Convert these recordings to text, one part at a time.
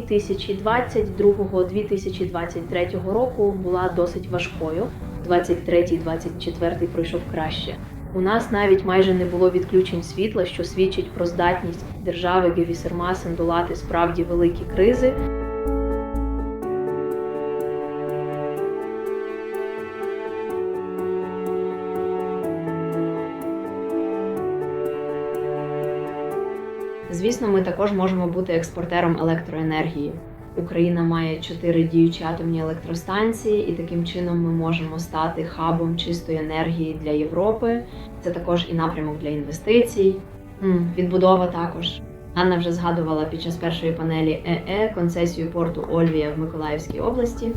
2022-2023 року була досить важкою. 23-24 пройшов краще. У нас навіть майже не було відключень світла, що свідчить про здатність держави Гевісермасен долати справді великі кризи. Звісно, ми також можемо бути експортером електроенергії. Україна має чотири діючі атомні електростанції, і таким чином ми можемо стати хабом чистої енергії для Європи. Це також і напрямок для інвестицій. Відбудова також. Анна вже згадувала під час першої панелі ЕЕ концесію порту Ольвія в Миколаївській області.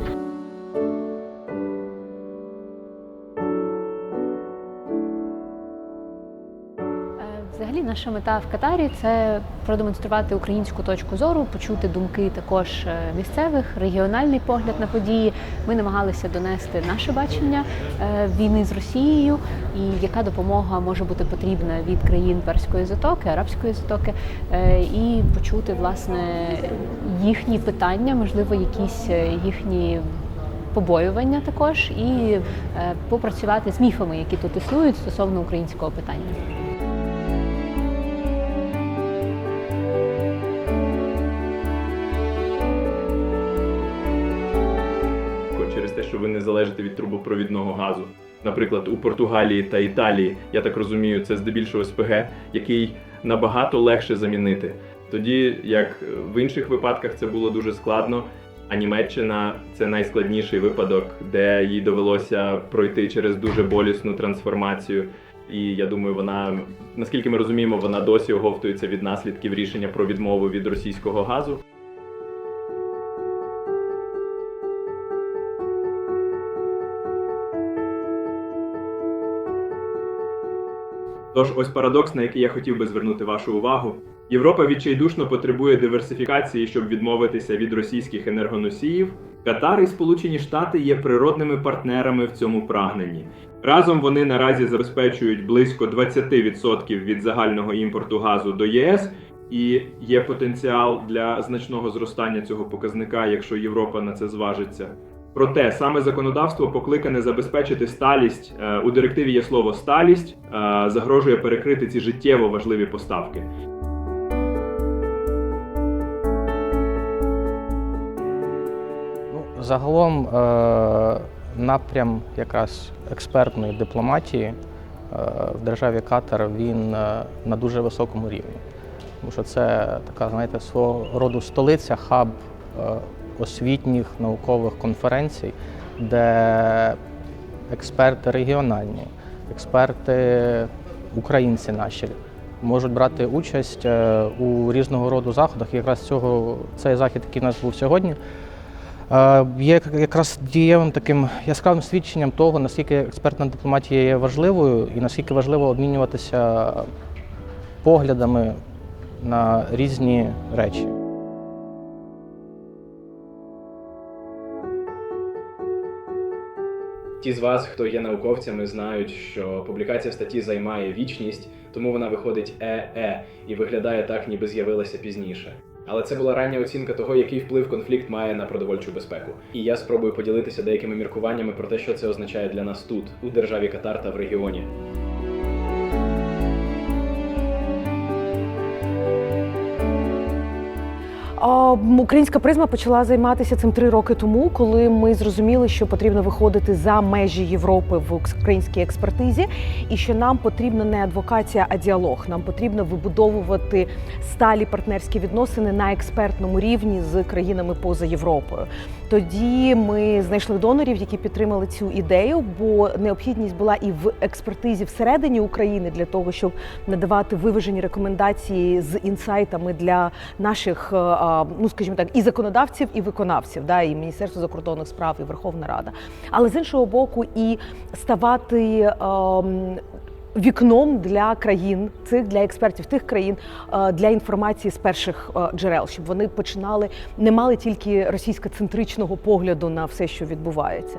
Взагалі, наша мета в Катарі це продемонструвати українську точку зору, почути думки також е, місцевих, регіональний погляд на події. Ми намагалися донести наше бачення е, війни з Росією і яка допомога може бути потрібна від країн Перської затоки, Арабської затоки, е, і почути власне їхні питання, можливо, якісь їхні. Побоювання також і попрацювати з міфами, які тут існують стосовно українського питання. Що ви не залежите від трубопровідного газу. Наприклад, у Португалії та Італії, я так розумію, це здебільшого СПГ, який набагато легше замінити. Тоді як в інших випадках це було дуже складно. А Німеччина це найскладніший випадок, де їй довелося пройти через дуже болісну трансформацію. І я думаю, вона наскільки ми розуміємо, вона досі оговтується від наслідків рішення про відмову від російського газу. Тож ось парадокс, на який я хотів би звернути вашу увагу. Європа відчайдушно потребує диверсифікації, щоб відмовитися від російських енергоносіїв. Катар і Сполучені Штати є природними партнерами в цьому прагненні. Разом вони наразі забезпечують близько 20% від загального імпорту газу до ЄС, і є потенціал для значного зростання цього показника, якщо Європа на це зважиться. Проте саме законодавство покликане забезпечити сталість. Е, У директиві є слово сталість, е, загрожує перекрити ці життєво важливі поставки. Ну, загалом е, напрям якраз експертної дипломатії в державі Катар він на дуже високому рівні. Тому що це така, знаєте, свого роду столиця, хаб освітніх наукових конференцій, де експерти регіональні, експерти українці наші можуть брати участь е, у різного роду заходах. Якраз цього цей захід, який у нас був сьогодні, е, є якраз дієвим таким яскравим свідченням того, наскільки експертна дипломатія є важливою і наскільки важливо обмінюватися поглядами на різні речі. Ті з вас, хто є науковцями, знають, що публікація статті займає вічність, тому вона виходить ЕЕ і виглядає так, ніби з'явилася пізніше. Але це була рання оцінка того, який вплив конфлікт має на продовольчу безпеку. І я спробую поділитися деякими міркуваннями про те, що це означає для нас тут, у державі Катар та в регіоні. Українська призма почала займатися цим три роки тому, коли ми зрозуміли, що потрібно виходити за межі Європи в українській експертизі, і що нам потрібна не адвокація, а діалог. Нам потрібно вибудовувати сталі партнерські відносини на експертному рівні з країнами поза Європою. Тоді ми знайшли донорів, які підтримали цю ідею, бо необхідність була і в експертизі всередині України для того, щоб надавати виважені рекомендації з інсайтами для наших, е, ну скажімо так, і законодавців, і виконавців, да, і Міністерство закордонних справ, і Верховна Рада. Але з іншого боку, і ставати. Вікном для країн цих для експертів тих країн е, для інформації з перших е, джерел, щоб вони починали не мали тільки російсько-центричного погляду на все, що відбувається.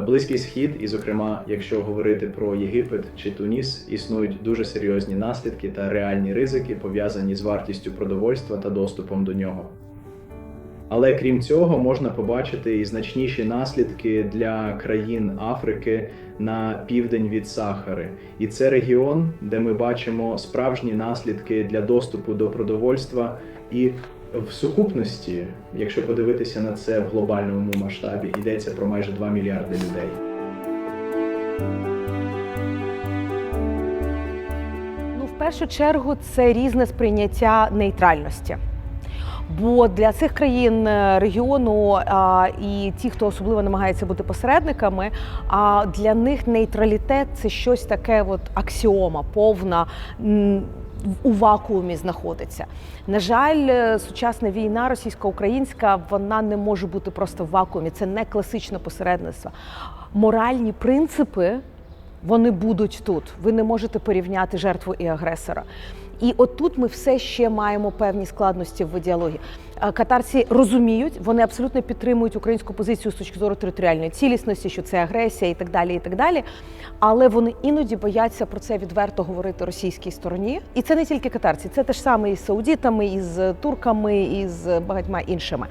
Близький схід, і, зокрема, якщо говорити про Єгипет чи Туніс, існують дуже серйозні наслідки та реальні ризики, пов'язані з вартістю продовольства та доступом до нього. Але крім цього, можна побачити і значніші наслідки для країн Африки на південь від Сахари. І це регіон, де ми бачимо справжні наслідки для доступу до продовольства і в сукупності, якщо подивитися на це в глобальному масштабі, йдеться про майже 2 мільярди людей. Ну, в першу чергу, це різне сприйняття нейтральності. Бо для цих країн е, регіону а, і ті, хто особливо намагається бути посередниками, а для них нейтралітет це щось таке, от аксіома, повна. У вакуумі знаходиться. На жаль, е, сучасна війна російсько-українська вона не може бути просто в вакуумі. Це не класичне посередництво. Моральні принципи вони будуть тут. Ви не можете порівняти жертву і агресора. І отут ми все ще маємо певні складності в діалогі. Е, Катарці розуміють, вони абсолютно підтримують українську позицію з точки зору територіальної цілісності, що це агресія і так далі. і так далі. Але вони іноді бояться про це відверто говорити російській стороні. І це не тільки катарці, це те ж саме із саудітами, із турками, і з багатьма іншими.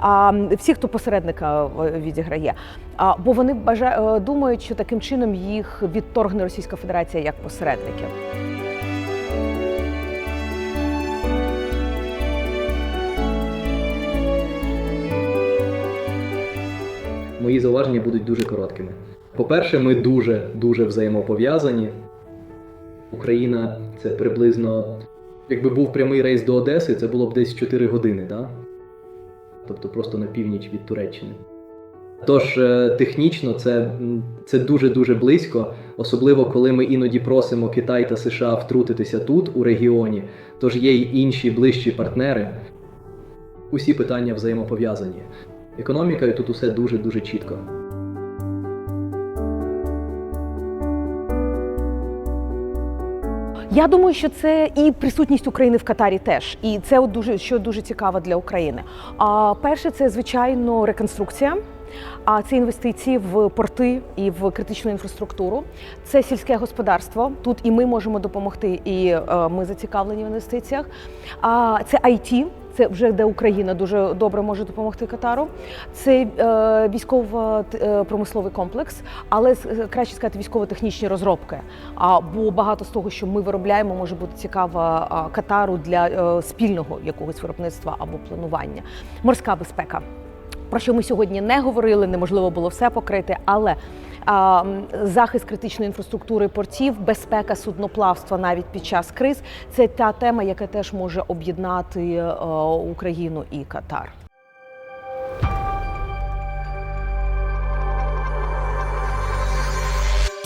А всі, хто посередника відіграє. А, бо вони бажа... е, думають, що таким чином їх відторгне Російська Федерація як посередників. Мої зауваження будуть дуже короткими. По-перше, ми дуже дуже взаємопов'язані. Україна це приблизно. Якби був прямий рейс до Одеси, це було б десь 4 години, да? тобто просто на північ від Туреччини. Тож е, технічно це, це дуже-дуже близько, особливо коли ми іноді просимо Китай та США втрутитися тут, у регіоні, тож є й інші ближчі партнери. Усі питання взаємопов'язані. Економікою тут усе дуже-дуже чітко. Я думаю, що це і присутність України в Катарі теж, і це от дуже що дуже цікаво для України. А перше, це звичайно реконструкція. А це інвестиції в порти і в критичну інфраструктуру. Це сільське господарство. Тут і ми можемо допомогти, і е, ми зацікавлені в інвестиціях. А це IT, це вже де Україна дуже добре може допомогти Катару. Це е, військово-промисловий комплекс, але е, краще сказати військово-технічні розробки. А бо багато з того, що ми виробляємо, може бути цікаво Катару для е, спільного якогось виробництва або планування. Морська безпека. Про що ми сьогодні не говорили, неможливо було все покрити, але захист критичної інфраструктури портів, безпека судноплавства навіть під час криз це та тема, яка теж може об'єднати е, Україну і Катар.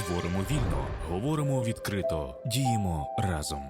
Творимо вільно, говоримо відкрито, діємо разом.